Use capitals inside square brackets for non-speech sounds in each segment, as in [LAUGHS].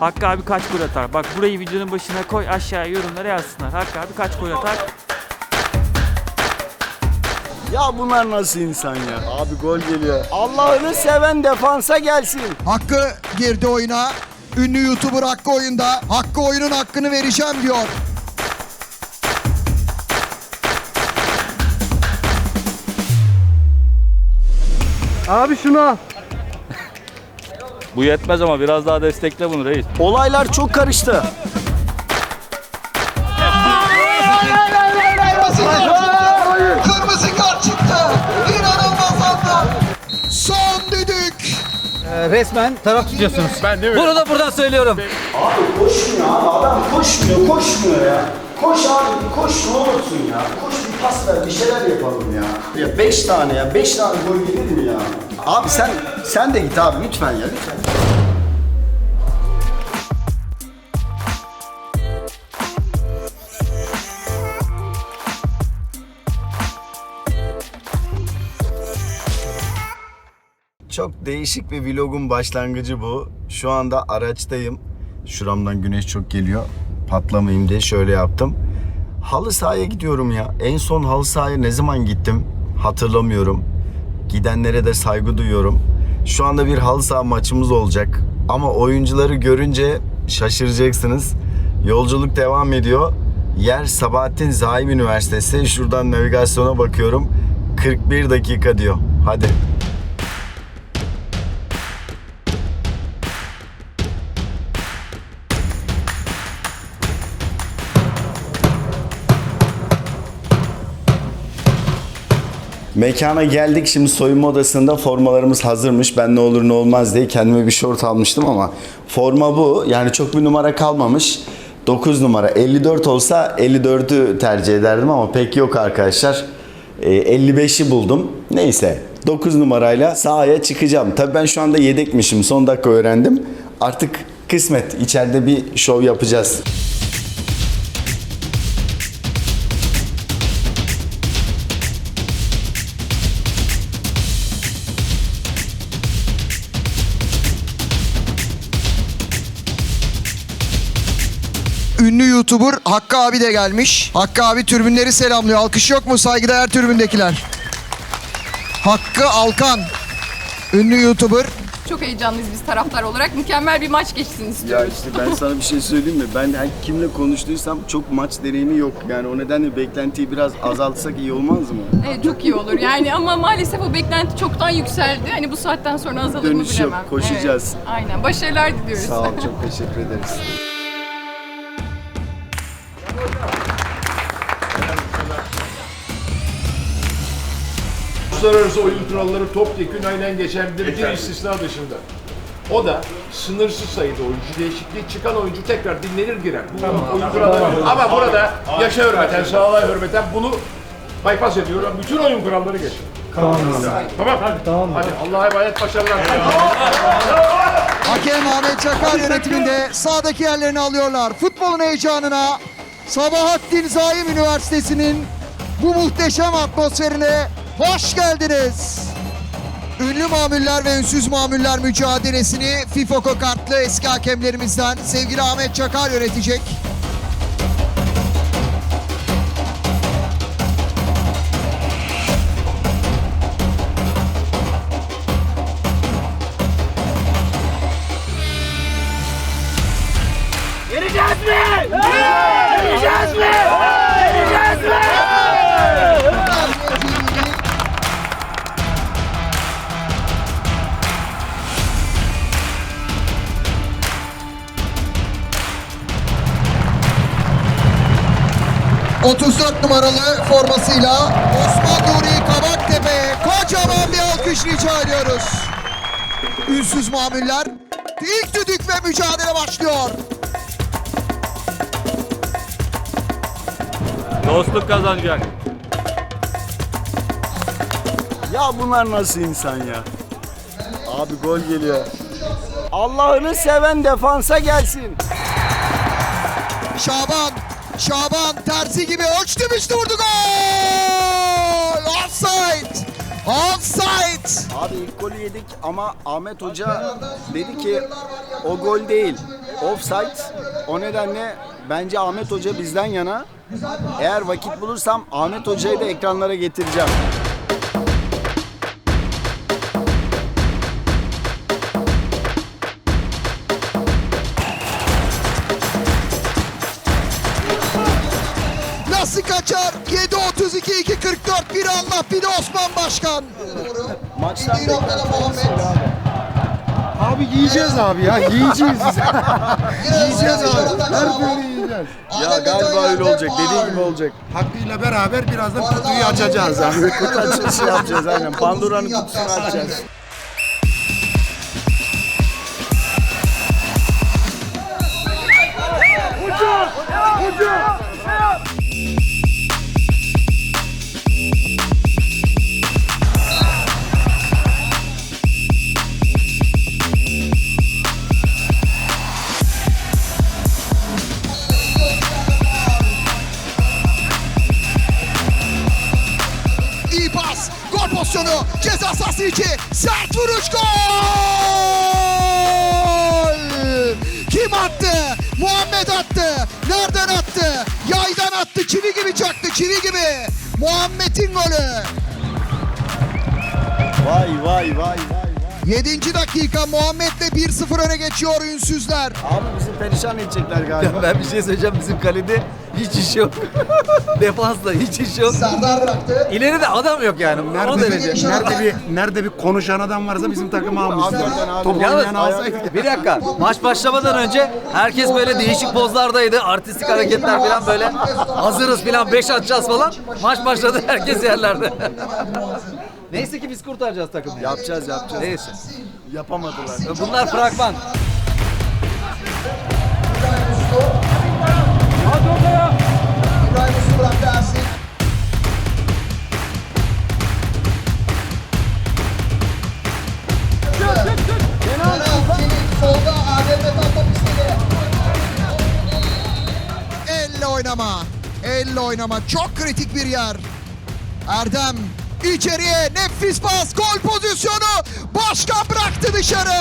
Hakkı abi kaç gol atar? Bak burayı videonun başına koy aşağıya yorumlara yazsınlar. Hakkı abi kaç gol atar? Ya bunlar nasıl insan ya? Abi gol geliyor. Allah'ını seven defansa gelsin. Hakkı girdi oyuna. Ünlü YouTuber Hakkı oyunda. Hakkı oyunun hakkını vereceğim diyor. Abi şunu al. Bu yetmez ama biraz daha destekle bunu reis. Olaylar çok karıştı. Kırmızı kart çıktı. İnanılmaz anda. Son düdük. resmen taraf tutuyorsunuz. Bunu da buradan söylüyorum. Abi koşmuyor abi. Adam koşmuyor, koşmuyor ya. Koş abi, koş ne olursun ya. Koş bir pas ver, bir şeyler yapalım ya. Ya beş tane ya, beş tane gol gelir mi ya? Abi sen, sen de git abi lütfen ya, lütfen. Çok değişik bir vlogun başlangıcı bu. Şu anda araçtayım. Şuramdan güneş çok geliyor. Patlamayayım diye şöyle yaptım. Halı sahaya gidiyorum ya. En son halı sahaya ne zaman gittim hatırlamıyorum. Gidenlere de saygı duyuyorum. Şu anda bir halı saha maçımız olacak. Ama oyuncuları görünce şaşıracaksınız. Yolculuk devam ediyor. Yer Sabahattin Zaim Üniversitesi. Şuradan navigasyona bakıyorum. 41 dakika diyor. Hadi. Mekana geldik şimdi soyunma odasında formalarımız hazırmış. Ben ne olur ne olmaz diye kendime bir şort almıştım ama forma bu. Yani çok bir numara kalmamış. 9 numara 54 olsa 54'ü tercih ederdim ama pek yok arkadaşlar. Ee, 55'i buldum. Neyse 9 numarayla sahaya çıkacağım. Tabii ben şu anda yedekmişim. Son dakika öğrendim. Artık kısmet. içeride bir şov yapacağız. Ünlü YouTuber Hakkı abi de gelmiş. Hakkı abi türbünleri selamlıyor. Alkış yok mu saygıdeğer türbündekiler? Hakkı Alkan. Ünlü YouTuber. Çok heyecanlıyız biz taraftar olarak. Mükemmel bir maç geçsin Ya istiyoruz. işte ben sana bir şey söyleyeyim mi? Ben her kimle konuştuysam çok maç deneyimi yok. Yani o nedenle beklentiyi biraz azaltsak iyi olmaz mı? Evet, çok iyi olur yani ama maalesef o beklenti çoktan yükseldi. Hani bu saatten sonra azalır mı Dönüş yok, koşacağız. Evet, aynen. Başarılar diliyoruz. Sağ ol, çok teşekkür ederiz. Uluslararası oyun kuralları topyekun aynen geçerlidir bir istisna dışında. O da sınırsız sayıda oyuncu değişikliği çıkan oyuncu tekrar dinlenir girer. Bu oyun kuralları. Ama burada yaşa hürmeten, sağlığa hürmeten bunu bypass ediyorum. Bütün oyun kuralları geçer. Tamam. Tamam. Hadi, tamam. Hadi Allah'a emanet başarılar. Hakem Ahmet Çakar yönetiminde sağdaki yerlerini alıyorlar. Futbolun heyecanına Sabahattin Zaim Üniversitesi'nin bu muhteşem atmosferine hoş geldiniz. Ünlü mamuller ve ünsüz mamuller mücadelesini FIFA kartlı eski hakemlerimizden sevgili Ahmet Çakar yönetecek. ...34 numaralı formasıyla Osman Nuri Kabaktepe'ye kocaman bir alkış rica ediyoruz. Ünsüz mamuller ilk düdük ve mücadele başlıyor. Dostluk kazanacak. Ya bunlar nasıl insan ya? Abi gol geliyor. Allah'ını seven defansa gelsin. Şaban, Şaban tersi gibi ölçtü müçtü vurdu gol! Offside! Offside! Abi ilk golü yedik ama Ahmet Hoca dedi ki o gol değil. Offside. O nedenle bence Ahmet Hoca bizden yana. Eğer vakit bulursam Ahmet Hoca'yı da ekranlara getireceğim. Osman Başkan. Maçtan Bir noktada Muhammed. Abi yiyeceğiz abi ya yiyeceğiz [LAUGHS] biz. yiyeceğiz abi. Her türlü yiyeceğiz. Ya galiba öyle olacak. Dediği gibi olacak. Hakkıyla beraber birazdan kutuyu açacağız abi. Kutu açılışı yapacağız aynen. Pandora'nın kutusunu açacağız. İyi pozisyonu. Ceza sahası içi. Sert vuruş gol. Kim attı? Muhammed attı. Nereden attı? Yaydan attı. Çivi gibi çaktı. Çivi gibi. Muhammed'in golü. Vay vay vay vay. vay. 7. dakika Muhammed'le 1-0 öne geçiyor ünsüzler. Abi bizi perişan edecekler galiba. [LAUGHS] Ben bir şey söyleyeceğim bizim kalede hiç iş yok. [LAUGHS] Defansta hiç iş yok. Serdar bıraktı. İleride adam yok yani. o Nerede derece. bir, nerede bir nerede bir konuşan adam varsa bizim takım abi. Top Yalnız oynayan [LAUGHS] bir dakika maç başlamadan önce herkes böyle değişik pozlardaydı. Artistik hareketler falan böyle. Hazırız falan 5 atacağız falan. Maç başladı herkes yerlerde. [LAUGHS] Neyse ki biz kurtaracağız takımı. Yapacağız yapacağız. Neyse. Yapamadılar. Bunlar fragman. Oynama. Çok kritik bir yer. Erdem içeriye nefis pas gol pozisyonu. Başkan bıraktı dışarı.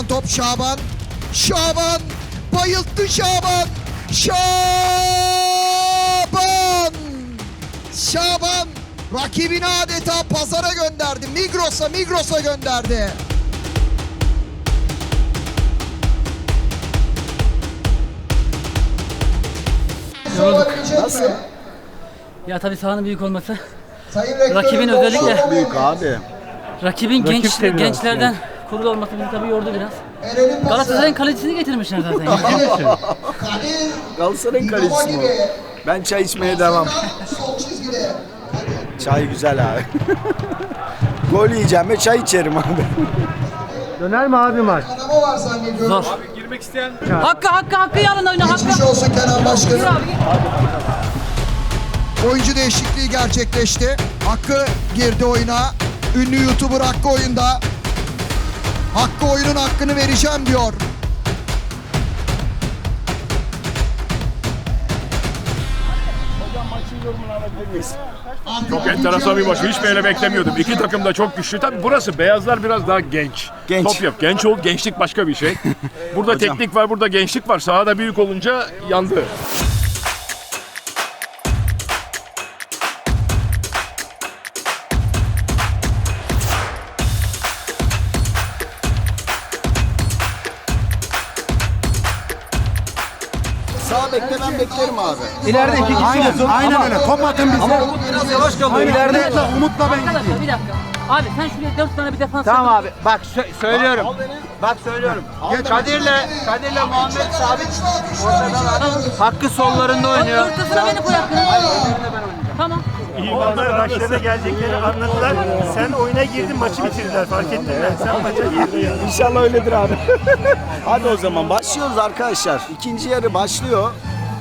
Kaptırılan top Şaban. Şaban. Bayılttı Şaban. Şaban. Şaban. Rakibini adeta pazara gönderdi. Migros'a Migros'a gönderdi. Nasıl? Ya tabii sahanın büyük olması. Sayın Rektörüm, Rakibin özellikle-. Büyük abi. Rakibin genç gençlerden kurulu olması bizi tabii yordu biraz. Galatasaray'ın kalecisini getirmişler zaten. Galatasaray'ın kalecisi bu. gibi. Ben çay içmeye devam. [LAUGHS] Çay güzel abi. [LAUGHS] Gol yiyeceğim ve çay içerim abi. Döner mi abi maç? Kanama var zannediyorum. Zor. Hakkı Hakkı Hakkı yarın oyna Geçmiş Hakkı. olsun Kenan Başkanım. Abi. Oyuncu değişikliği gerçekleşti. Hakkı girdi oyuna. Ünlü YouTuber Hakkı oyunda. Hakkı oyunun hakkını vereceğim diyor. Çok enteresan bir maç. Hiç böyle beklemiyordum. İki takım da çok güçlü. Tabii burası beyazlar biraz daha genç. Genç. Top yap. Genç ol. Gençlik başka bir şey. [LAUGHS] Burada teknik var, burada gençlik var. Sahada büyük olunca yandı. Beklerim abi. İleride iki kişi Aynen, olsun. aynen ama, öyle. Top atın bize. ama Umut biraz yavaş kalıyor. İleride Umut'la, Umut'la ben Arkadaşlar gideyim. bir dakika. Abi sen şuraya dört tane bir defans Tamam yapın. abi bak sö- söylüyorum. Bak söylüyorum. Kadir'le Kadir'le Muhammed sabit ortadan Hakkı sollarında oynuyor. Ortasına beni koy. Tamam. İmanlar başlarına gelecekleri anladılar. Sen oyuna girdin maçı bitirdiler fark ettin mi? Sen maça girdin. İnşallah öyledir abi. [LAUGHS] Hadi o zaman başlıyoruz arkadaşlar. İkinci yarı başlıyor.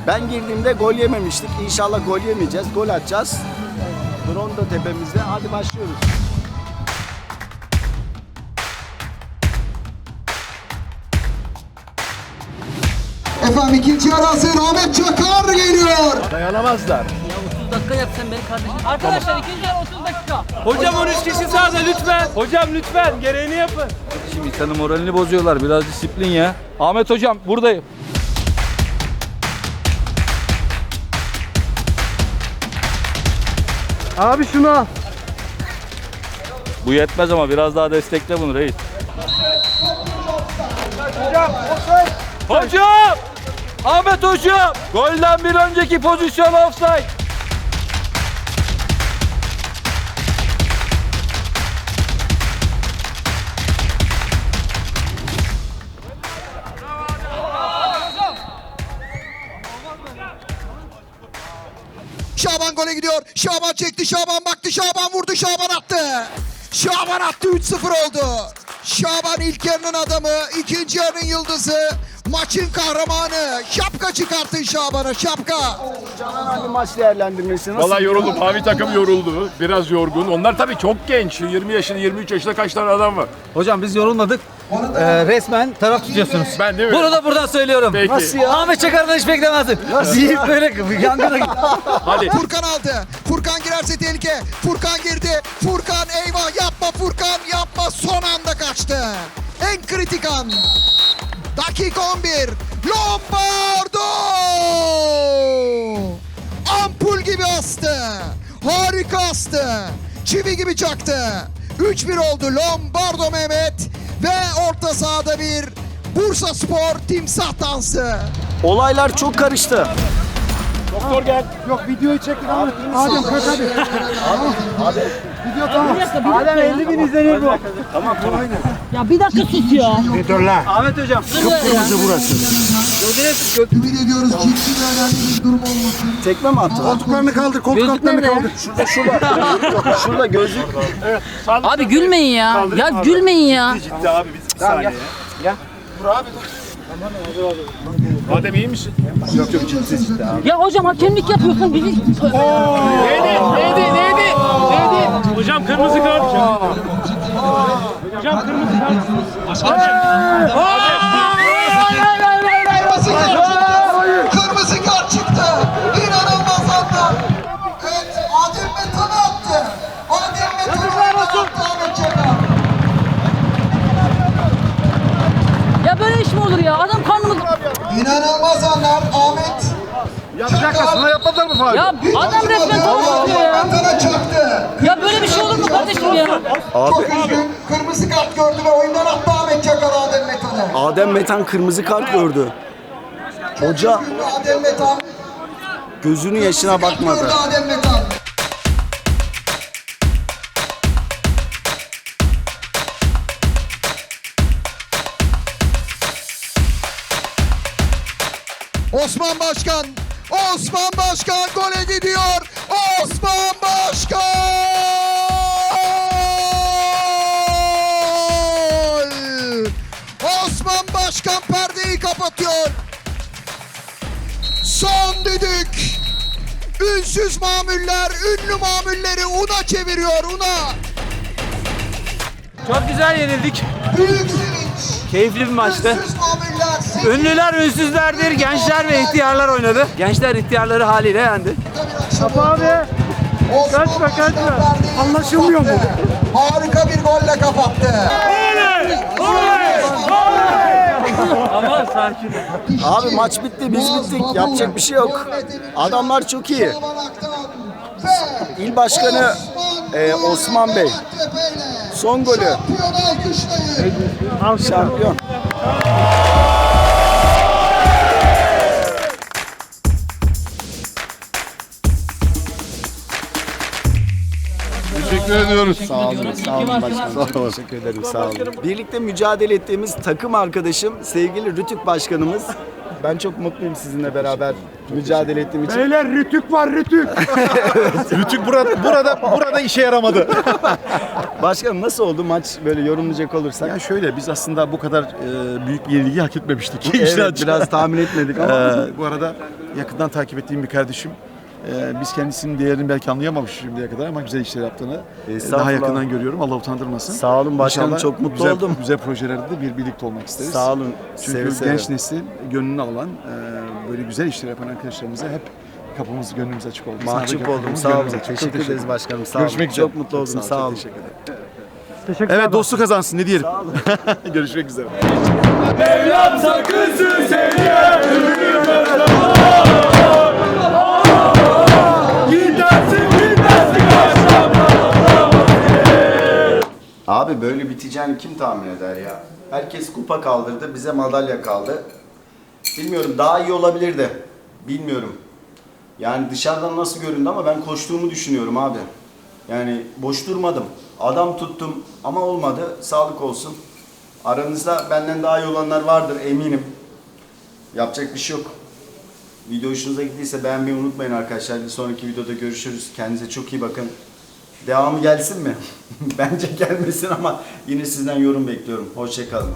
Ben girdiğimde gol yememiştik. İnşallah gol yemeyeceğiz. Gol atacağız. Drone da tepemizde. Hadi başlıyoruz. Efendim ikinci hazır. Ahmet Çakar geliyor. Dayanamazlar. 30 dakika yap sen benim kardeşim. Arkadaşlar ikinci yarı 30 dakika. Hocam 13 kişi sahada lütfen. Hocam lütfen gereğini yapın. Şimdi insanın moralini bozuyorlar. Biraz disiplin ya. Ahmet hocam buradayım. Abi şunu al. Bu yetmez ama biraz daha destekle bunu reis. Hocam! Ahmet hocam! Golden bir önceki pozisyon offside. Gidiyor. Şaban çekti. Şaban baktı. Şaban vurdu. Şaban attı. Şaban attı. 3-0 oldu. Şaban ilk yarının adamı. ikinci yarının yıldızı. Maçın kahramanı. Şapka çıkarttın Şaban'a. Şapka. Canan abi maç değerlendirmesi nasıl? Vallahi yoruldum. Mavi takım yoruldu. Biraz yorgun. Onlar tabii çok genç. 20 yaşında, 23 yaşında kaç tane adam var? Hocam biz yorulmadık. Ee, resmen taraf tutuyorsunuz. Ben değil mi? Bunu da buradan söylüyorum. Peki. Nasıl ya? Ahmet Çakar'dan hiç beklemezdim. Deyip böyle yangına Hadi. Furkan aldı. Furkan girerse tehlike. Furkan girdi. Furkan eyvah yapma Furkan yapma. Son anda kaçtı. En kritik an. Dakika 11. Lombardo! Ampul gibi astı. Harika astı. Çivi gibi çaktı. 3-1 oldu Lombardo Mehmet. Ve orta sahada bir Bursa Spor timsah dansı. Olaylar çok karıştı. Yok videoyu çektik Ahmet. Adem kalk hadi. Tamam. Video tamam. Adem 50 bin izlenir bu. Ya bir dakika sus ya. Ahmet hocam. Kıpkırmızı burası. Ümit ediyoruz ciddi ve önemli bir durum olmasın. Tekme mi attı? Koltuklarını kaldır. Koltuk altlarını kaldır. Şurada şurada. [LAUGHS] şurada gözlük. Abi gülmeyin ya. Ya gülmeyin ya. Ciddi abi biz bir saniye. Adem iyi misin? Ya hocam hakemlik yapıyorsun bizi. Neydi? Neydi? Neydi? Neydi? Hocam kırmızı kart. Hocam kırmızı kart. Kırmızı faal? Ya adam resmen tavuk tutuyor ya. Ya böyle bir şey olur mu kardeşim ya? Çok üzgün. Kırmızı kart gördü ve oyundan attı Ahmet Çakar Adem Metan'ı. Adem Metan kırmızı kart gördü. Hoca Adem Metan. gözünün yaşına bakmadı. Adem Metan. Osman Başkan, Osman Başkan gole gidiyor. Osman Başkan! Osman Başkan perdeyi kapatıyor. Son düdük. Ünsüz mamuller, ünlü mamulleri una çeviriyor una. Çok güzel yenildik. Büyük sevinç. Keyifli bir maçtı. Ünsüz mamuller. Ünlüler ünsüzlerdir, gençler ve ihtiyarlar oynadı. Gençler ihtiyarları haliyle yendi. Abi. Kaçma kaçma. Anlaşılmıyor mu? Harika bir golle kapattı. Ama sakin. Abi maç bitti biz bittik. Yapacak bir şey yok. Adamlar çok iyi. İl Başkanı e, Osman Bey. Son golü. Şampiyon Teşekkür ediyoruz. Sağ olun, sağ olun başkanım. Teşekkür ederim, sağ olun. Birlikte mücadele ettiğimiz takım arkadaşım, sevgili Rütük Başkanımız Ben çok mutluyum sizinle beraber mücadele ettiğim için. Beyler rütük var rütük. [LAUGHS] Rütük burada burada burada işe yaramadı. [LAUGHS] Başkanım nasıl oldu maç böyle yorumlayacak olursak? Ya şöyle biz aslında bu kadar e, büyük bir yenilgi hak etmemiştik. evet [LAUGHS] biraz tahmin etmedik ama. Ee, bu arada yakından takip ettiğim bir kardeşim. Ee, biz kendisinin değerini belki anlayamamış şimdiye kadar ama güzel işler yaptığını e, daha yakından görüyorum. Allah utandırmasın. Sağ olun başkanım, İnşallah çok mutlu güzel, oldum. Güzel projelerde de bir birlikte olmak isteriz. Sağ olun. Çünkü Seve seve. genç neslin gönlünü alan, e, böyle güzel işler yapan arkadaşlarımıza hep kapımız, gönlümüz açık oldu. Mahcup oldum. Sağ olun. Çok Teşekkür ederiz başkanım. Sağ olun. Görüşmek üzere. Çok mutlu oldum. Çok Sağ olun. Teşekkür ederim. Evet dostluk kazansın ne diyelim. [LAUGHS] Görüşmek üzere. Abi böyle biteceğini kim tahmin eder ya? Herkes kupa kaldırdı, bize madalya kaldı. Bilmiyorum daha iyi olabilirdi. Bilmiyorum. Yani dışarıdan nasıl göründü ama ben koştuğumu düşünüyorum abi. Yani boş durmadım. Adam tuttum ama olmadı. Sağlık olsun. Aranızda benden daha iyi olanlar vardır eminim. Yapacak bir şey yok. Video hoşunuza gittiyse beğenmeyi unutmayın arkadaşlar. Bir sonraki videoda görüşürüz. Kendinize çok iyi bakın. Devamı gelsin mi? [LAUGHS] Bence gelmesin ama yine sizden yorum bekliyorum. Hoşçakalın.